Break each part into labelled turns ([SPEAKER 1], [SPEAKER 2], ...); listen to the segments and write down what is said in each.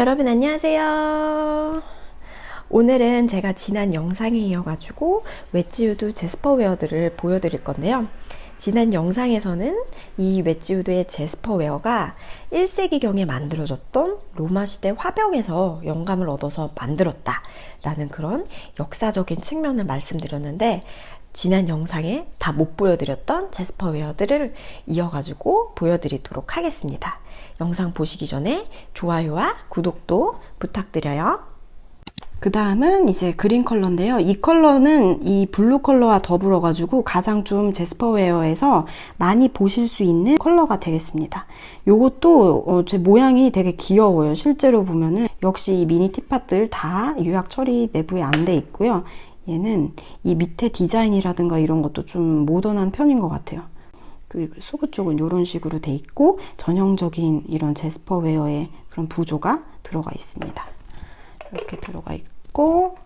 [SPEAKER 1] 여러분 안녕하세요. 오늘은 제가 지난 영상에 이어가지고 웨지우드 제스퍼웨어들을 보여드릴 건데요. 지난 영상에서는 이 웨지우드의 제스퍼웨어가 1세기경에 만들어졌던 로마 시대 화병에서 영감을 얻어서 만들었다 라는 그런 역사적인 측면을 말씀드렸는데 지난 영상에 다 못 보여드렸던 제스퍼 웨어들을 이어가지고 보여드리도록 하겠습니다. 영상 보시기 전에 좋아요와 구독도 부탁드려요. 그 다음은 이제 그린 컬러인데요. 이 컬러는 이 블루 컬러와 더불어 가지고 가장 좀 제스퍼웨어에서 많이 보실 수 있는 컬러가 되겠습니다. 요것도 어, 제 모양이 되게 귀여워요. 실제로 보면은 역시 이 미니 티팟들 다 유약 처리 내부에 안 돼 있고요. 얘는 이 밑에 디자인이라든가 이런 것도 좀 모던한 편인 것 같아요. 그 수구 쪽은 이런 식으로 돼 있고 전형적인 이런 제스퍼 웨어의 그런 구조가 들어가 있습니다. 이렇게 들어가 있고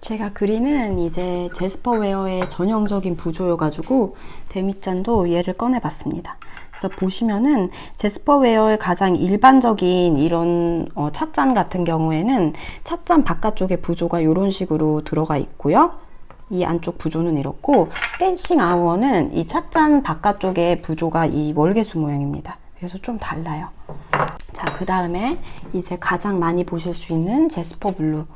[SPEAKER 1] 제가 그리는 이제 제스퍼 웨어의 전형적인 부조여가지고 데미짠도 얘를 꺼내봤습니다. 그래서 보시면은 제스퍼웨어의 가장 일반적인 이런 어, 찻잔 같은 경우에는 찻잔 바깥쪽에 부조가 이런 식으로 들어가 있고요. 이 안쪽 부조는 이렇고 댄싱 아워는 이 찻잔 바깥쪽에 부조가 이 월계수 모양입니다. 그래서 좀 달라요. 자, 그 다음에 이제 가장 많이 보실 수 있는 제스퍼 블루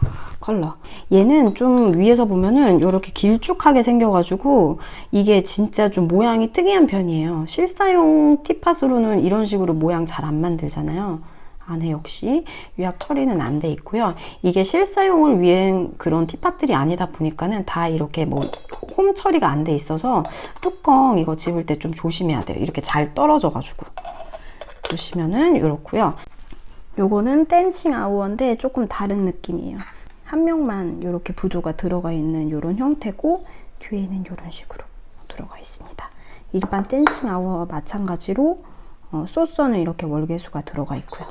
[SPEAKER 1] 컬러. 얘는 좀 위에서 보면은 이렇게 길쭉하게 생겨가지고 이게 진짜 좀 모양이 특이한 편이에요. 실사용 티팟으로는 이런 식으로 모양 잘 안 만들잖아요. 안에 역시 유약 처리는 안 돼 있고요. 이게 실사용을 위한 그런 티팟들이 아니다 보니까는 다 이렇게 뭐 홈 처리가 안 돼 있어서 뚜껑 이거 집을 때 좀 조심해야 돼요. 이렇게 잘 떨어져 가지고. 보시면은 이렇고요. 요거는 댄싱 아우어인데 조금 다른 느낌이에요. 한 명만 이렇게 부조가 들어가 있는 이런 형태고 뒤에는 이런 식으로 들어가 있습니다. 일반 댄싱 아우어와 마찬가지로 어, 소스는 이렇게 월계수가 들어가 있고요.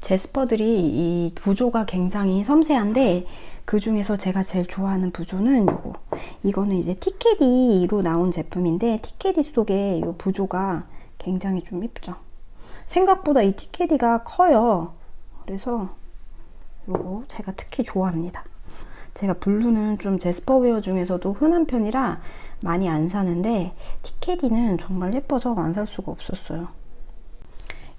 [SPEAKER 1] 제스퍼들이 이 부조가 굉장히 섬세한데 그 중에서 제가 제일 좋아하는 부조는 요거. 이거는 이제 티켓이로 나온 제품인데 티켓이 속에 요 부조가 굉장히 좀 이쁘죠. 생각보다 이 티켓이가 커요. 그래서 요거 제가 특히 좋아합니다. 제가 블루는 좀 제스퍼웨어 중에서도 흔한 편이라 많이 안 사는데 티켓이는 정말 예뻐서 안 살 수가 없었어요.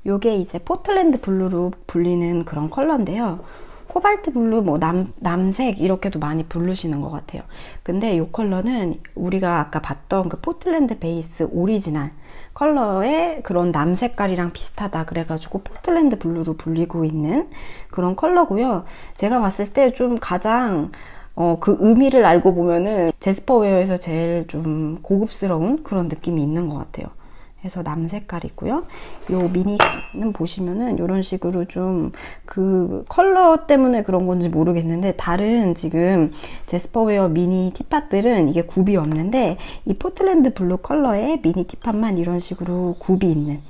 [SPEAKER 1] 요게 이제 포틀랜드 블루로 불리는 그런 컬러인데요. 코발트 블루, 뭐 남, 남색 이렇게도 많이 부르시는 것 같아요. 근데 이 컬러는 우리가 아까 봤던 그 포틀랜드 베이스 오리지널 컬러의 그런 남 색깔이랑 비슷하다 그래가지고 포틀랜드 블루로 불리고 있는 그런 컬러고요. 제가 봤을 때 좀 가장 어, 그 의미를 알고 보면은 제스퍼웨어에서 제일 좀 고급스러운 그런 느낌이 있는 것 같아요. 그래서 남색깔이고요. 요 미니는 보시면은 이런 식으로 좀 그 컬러 때문에 그런 건지 모르겠는데 다른 지금 제스퍼웨어 미니 티팟들은 이게 굽이 없는데 이 포틀랜드 블루 컬러의 미니 티팟만 이런 식으로 굽이 있는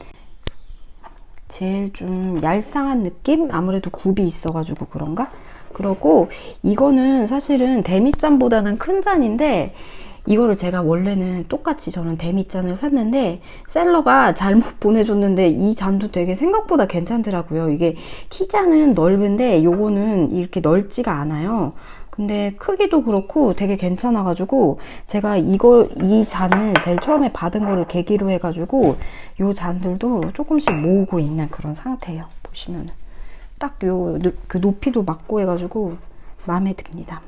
[SPEAKER 1] 제일 좀 얄쌍한 느낌? 아무래도 굽이 있어가지고 그런가? 그러고 이거는 사실은 데미잔보다는 큰 잔인데 이거를 제가 원래는 똑같이 저는 데미잔을 샀는데 셀러가 잘못 보내줬는데 이 잔도 되게 생각보다 괜찮더라고요. 이게 T잔은 넓은데 요거는 이렇게 넓지가 않아요. 근데 크기도 그렇고 되게 괜찮아가지고 제가 이걸 이 잔을 제일 처음에 받은 거를 계기로 해가지고 요 잔들도 조금씩 모으고 있는 그런 상태예요. 보시면은 딱 요 그 높이도 맞고 해가지고 마음에 듭니다.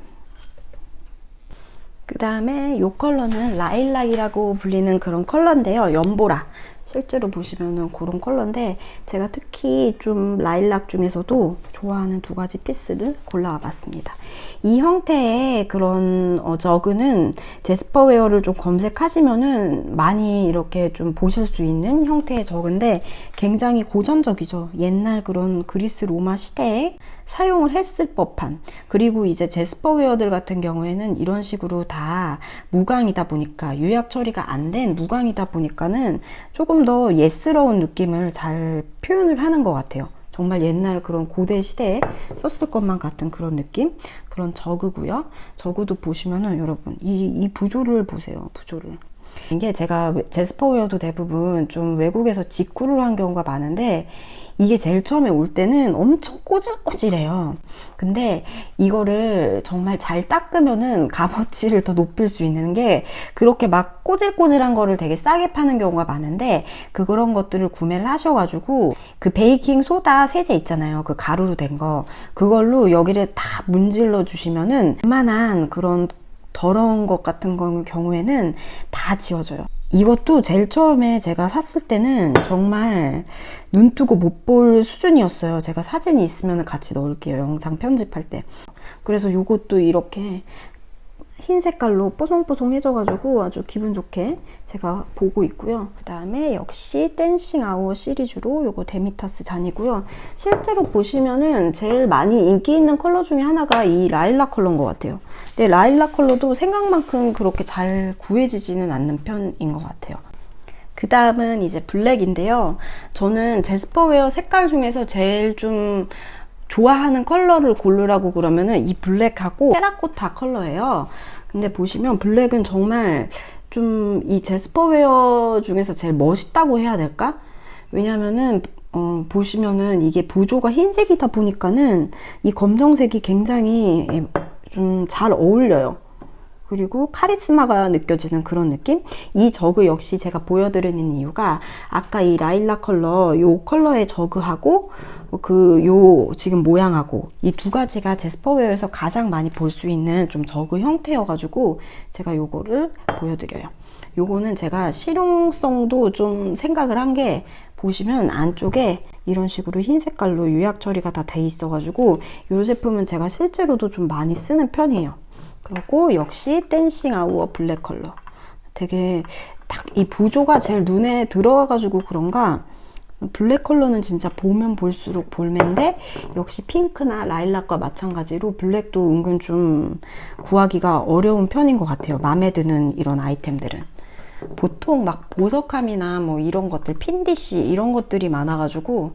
[SPEAKER 1] 그 다음에 이 컬러는 라일락이라고 불리는 그런 컬러인데요. 연보라. 실제로 보시면은 그런 컬러인데 제가 특히 좀 라일락 중에서도 좋아하는 두 가지 피스를 골라와 봤습니다. 이 형태의 그런 어, 저그는 제스퍼웨어를 좀 검색하시면은 많이 이렇게 좀 보실 수 있는 형태의 저그인데 굉장히 고전적이죠. 옛날 그런 그리스 로마 시대에 사용을 했을 법한 그리고 이제 제스퍼웨어들 같은 경우에는 이런 식으로 다 무광이다 보니까 유약 처리가 안 된 무광이다 보니까는 조금 더 예스러운 느낌을 잘 표현을 하는 것 같아요. 정말 옛날 그런 고대 시대에 썼을 것만 같은 그런 느낌 그런 저그고요. 저그도 보시면은 여러분 이, 이 부조를 보세요. 부조를 이게 제가 제스퍼웨어도 대부분 좀 외국에서 직구를 한 경우가 많은데 이게 제일 처음에 올 때는 엄청 꼬질꼬질해요. 근데 이거를 정말 잘 닦으면은 값어치를 더 높일 수 있는 게 그렇게 막 꼬질꼬질한 거를 되게 싸게 파는 경우가 많은데 그 그런 것들을 구매를 하셔가지고 그 베이킹 소다 세제 있잖아요. 그 가루로 된 거. 그걸로 여기를 다 문질러 주시면은 웬만한 그런 더러운 것 같은 거 경우에는 다 지워져요. 이것도 제일 처음에 제가 샀을 때는 정말 눈 뜨고 못 볼 수준이었어요. 제가 사진이 있으면 같이 넣을게요. 영상 편집할 때. 그래서 이것도 이렇게 흰 색깔로 뽀송뽀송해져가지고 아주 기분 좋게 제가 보고 있고요. 그 다음에 역시 댄싱 아워 시리즈로 요거 데미타스 잔이고요. 실제로 보시면은 제일 많이 인기 있는 컬러 중에 하나가 이 라일락 컬러인 것 같아요. 근데 라일락 컬러도 생각만큼 그렇게 잘 구해지지는 않는 편인 것 같아요. 그 다음은 이제 블랙인데요. 저는 제스퍼웨어 색깔 중에서 제일 좀 좋아하는 컬러를 고르라고 그러면은 이 블랙하고 테라코타 컬러예요. 근데 보시면 블랙은 정말 좀 이 제스퍼웨어 중에서 제일 멋있다고 해야 될까? 왜냐면은 어, 보시면은 이게 부조가 흰색이다 보니까는 이 검정색이 굉장히 좀 잘 어울려요. 그리고 카리스마가 느껴지는 그런 느낌? 이 저그 역시 제가 보여드리는 이유가 아까 이 라일락 컬러, 요 컬러의 저그하고 그 요 지금 모양하고 이 두 가지가 제스퍼웨어에서 가장 많이 볼 수 있는 좀 저그 형태여가지고 제가 요거를 보여드려요. 요거는 제가 실용성도 좀 생각을 한 게 보시면 안쪽에 이런 식으로 흰 색깔로 유약 처리가 다 돼 있어가지고 이 제품은 제가 실제로도 좀 많이 쓰는 편이에요. 그리고 역시 댄싱 아우어 블랙 컬러. 되게 딱 이 부조가 제일 눈에 들어와가지고 그런가 블랙 컬러는 진짜 보면 볼수록 볼매인데 역시 핑크나 라일락과 마찬가지로 블랙도 은근 좀 구하기가 어려운 편인 것 같아요. 마음에 드는 이런 아이템들은. 보통 막 보석함이나 뭐 이런 것들, 핀디시 이런 것들이 많아가지고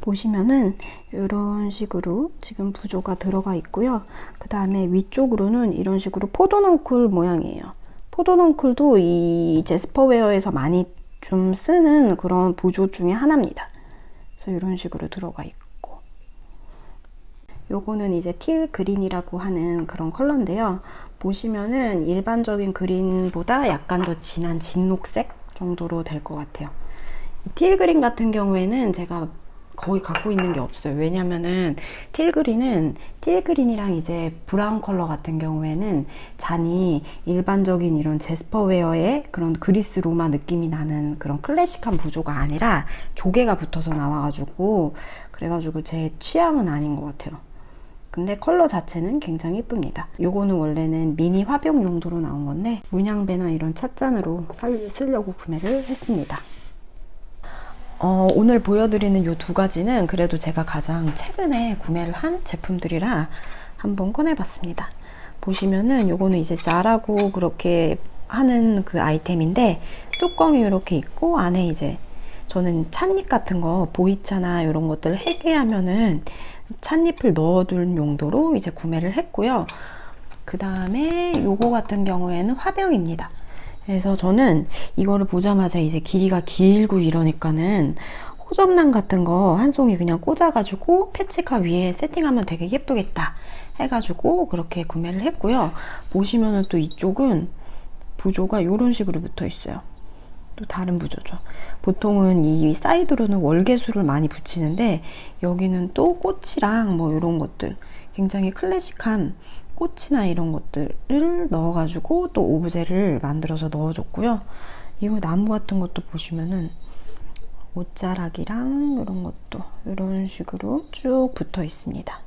[SPEAKER 1] 보시면은 이런 식으로 지금 부조가 들어가 있고요. 그 다음에 위쪽으로는 이런 식으로 포도넝쿨 모양이에요. 포도넝쿨도 이 제스퍼웨어에서 많이 좀 쓰는 그런 부조 중에 하나입니다. 그래서 이런 식으로 들어가 있고 요거는 이제 틸 그린이라고 하는 그런 컬러인데요. 보시면은 일반적인 그린보다 약간 더 진한 진녹색 정도로 될 것 같아요. 틸 그린 같은 경우에는 제가 거의 갖고 있는 게 없어요. 왜냐면은 틸그린은 틸그린이랑 이제 브라운 컬러 같은 경우에는 잔이 일반적인 이런 제스퍼 웨어의 그런 그리스 로마 느낌이 나는 그런 클래식한 부조가 아니라 조개가 붙어서 나와가지고 그래가지고 제 취향은 아닌 것 같아요. 근데 컬러 자체는 굉장히 이쁩니다. 요거는 원래는 미니 화병 용도로 나온 건데 문양배나 이런 찻잔으로 살, 쓰려고 구매를 했습니다. 어, 오늘 보여드리는 이 두 가지는 그래도 제가 가장 최근에 구매를 한 제품들이라 한번 꺼내봤습니다. 보시면은 요거는 이제 자라고 그렇게 하는 그 아이템인데 뚜껑이 이렇게 있고 안에 이제 저는 찻잎 같은 거 보이차나 이런 것들을 해계하면은 찻잎을 넣어둘 용도로 이제 구매를 했고요. 그 다음에 요거 같은 경우에는 화병입니다. 그래서 저는 이거를 보자마자 이제 길이가 길고 이러니까는 호접란 같은 거 한 송이 그냥 꽂아가지고 패치카 위에 세팅하면 되게 예쁘겠다 해가지고 그렇게 구매를 했고요. 보시면은 또 이쪽은 부조가 이런 식으로 붙어 있어요. 또 다른 부조죠. 보통은 이 사이드로는 월계수를 많이 붙이는데 여기는 또 꽃이랑 뭐 이런 것들 굉장히 클래식한 꽃이나 이런 것들을 넣어가지고 또 오브제를 만들어서 넣어줬고요. 이 나무 같은 것도 보시면은 옷자락이랑 이런 것도 이런 식으로 쭉 붙어 있습니다.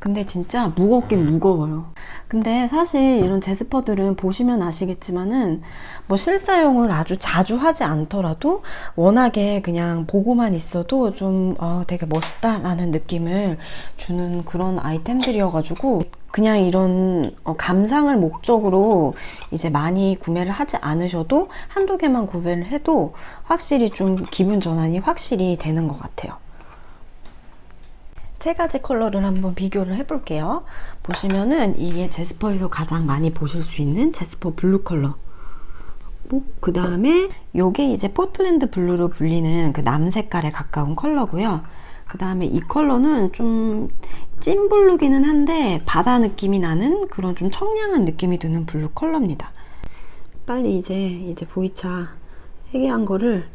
[SPEAKER 1] 근데 진짜 무겁긴 무거워요. 근데 사실 이런 제스퍼들은 보시면 아시겠지만은 뭐 실사용을 아주 자주 하지 않더라도 워낙에 그냥 보고만 있어도 좀 어, 되게 멋있다라는 느낌을 주는 그런 아이템들이어가지고 그냥 이런 어, 감상을 목적으로 이제 많이 구매를 하지 않으셔도 한두 개만 구매를 해도 확실히 좀 기분 전환이 확실히 되는 것 같아요. 세 가지 컬러를 한번 비교를 해볼게요. 보시면은 이게 제스퍼에서 가장 많이 보실 수 있는 제스퍼 블루 컬러. 그 다음에 요게 이제 포틀랜드 블루로 불리는 그 남색깔에 가까운 컬러고요. 그 다음에 이 컬러는 좀 찐 블루기는 한데 바다 느낌이 나는 그런 좀 청량한 느낌이 드는 블루 컬러입니다. 빨리 이제 이제 보이차 해계한 거를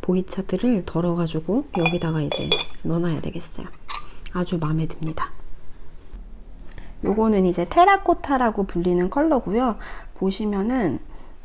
[SPEAKER 1] 보이차들을 덜어가지고 여기다가 이제 넣어놔야 되겠어요. 아주 마음에 듭니다. 요거는 이제 테라코타라고 불리는 컬러고요. 보시면은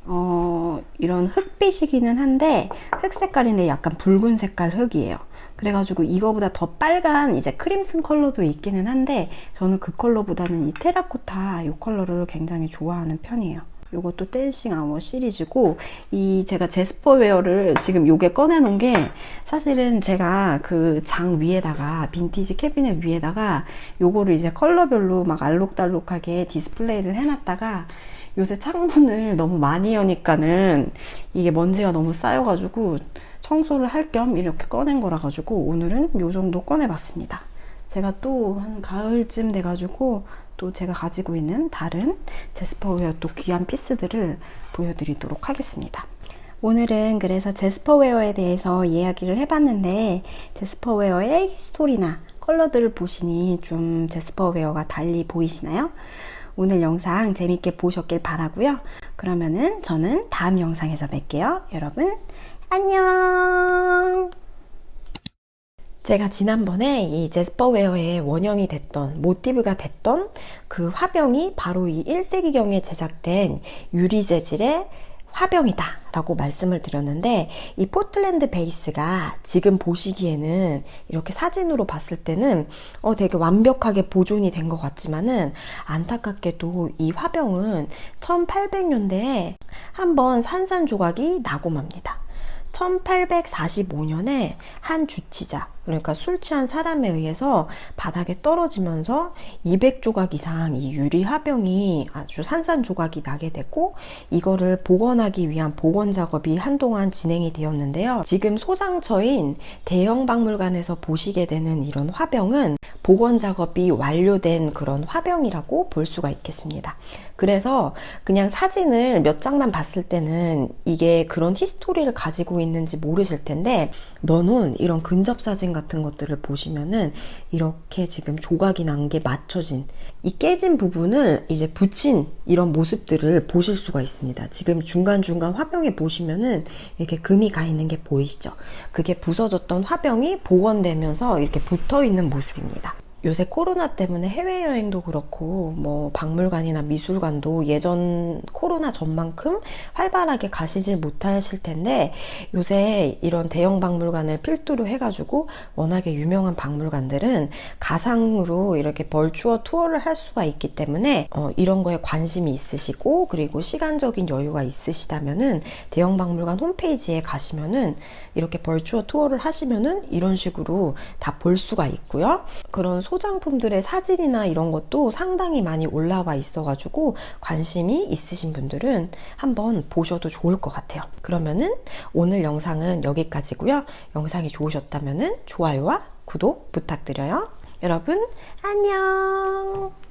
[SPEAKER 1] 어, 이런 흑빛이기는 한데 흑 색깔인데 약간 붉은 색깔 흑이에요. 그래가지고 이거보다 더 빨간 이제 크림슨 컬러도 있기는 한데 저는 그 컬러보다는 이 테라코타 이 컬러를 굉장히 좋아하는 편이에요. 요것도 댄싱 아워 시리즈고 이 제가 제스퍼 웨어를 지금 요게 꺼내 놓은 게 사실은 제가 그 장 위에다가 빈티지 캐비넷 위에다가 요거를 이제 컬러별로 막 알록달록하게 디스플레이를 해놨다가 요새 창문을 너무 많이 여니까는 이게 먼지가 너무 쌓여가지고 청소를 할 겸 이렇게 꺼낸 거라 가지고 오늘은 요 정도 꺼내 봤습니다. 제가 또 한 가을쯤 돼가지고 또 제가 가지고 있는 다른 제스퍼웨어 또 귀한 피스들을 보여드리도록 하겠습니다. 오늘은 그래서 제스퍼웨어에 대해서 이야기를 해봤는데 제스퍼웨어의 히스토리나 컬러들을 보시니 좀 제스퍼웨어가 달리 보이시나요? 오늘 영상 재밌게 보셨길 바라고요. 그러면은 저는 다음 영상에서 뵐게요. 여러분 안녕. 제가 지난번에 이 제스퍼웨어의 원형이 됐던 모티브가 됐던 그 화병이 바로 이 1세기경에 제작된 유리 재질의 화병이다 라고 말씀을 드렸는데 이 포틀랜드 베이스가 지금 보시기에는 이렇게 사진으로 봤을 때는 어 되게 완벽하게 보존이 된 것 같지만은 안타깝게도 이 화병은 1800년대에 한번 산산조각이 나고 맙니다. 1845년에 한 주치자, 그러니까 술 취한 사람에 의해서 바닥에 떨어지면서 200조각 이상 이 유리 화병이 아주 산산조각이 나게 되고 이거를 복원하기 위한 복원 작업이 한동안 진행이 되었는데요. 지금 소장처인 대형 박물관에서 보시게 되는 이런 화병은 복원 작업이 완료된 그런 화병이라고 볼 수가 있겠습니다. 그래서 그냥 사진을 몇 장만 봤을 때는 이게 그런 히스토리를 가지고 있는지 모르실 텐데 넣어놓은 이런 근접 사진 같은 것들을 보시면은 이렇게 지금 조각이 난 게 맞춰진 이 깨진 부분을 이제 붙인 이런 모습들을 보실 수가 있습니다. 지금 중간중간 화병에 보시면은 이렇게 금이 가 있는 게 보이시죠? 그게 부서졌던 화병이 복원되면서 이렇게 붙어 있는 모습입니다. 요새 코로나 때문에 해외여행도 그렇고 뭐 박물관이나 미술관도 예전 코로나 전만큼 활발하게 가시질 못하실 텐데 요새 이런 대형 박물관을 필두로 해가지고 워낙에 유명한 박물관들은 가상으로 이렇게 벌추어 투어를 할 수가 있기 때문에 어, 이런 거에 관심이 있으시고 그리고 시간적인 여유가 있으시다면은 대형 박물관 홈페이지에 가시면은 이렇게 벌추어 투어를 하시면은 이런 식으로 다 볼 수가 있고요. 그런 소장품들의 사진이나 이런 것도 상당히 많이 올라와 있어가지고 관심이 있으신 분들은 한번 보셔도 좋을 것 같아요. 그러면은 오늘 영상은 여기까지고요. 영상이 좋으셨다면은 좋아요와 구독 부탁드려요. 여러분 안녕.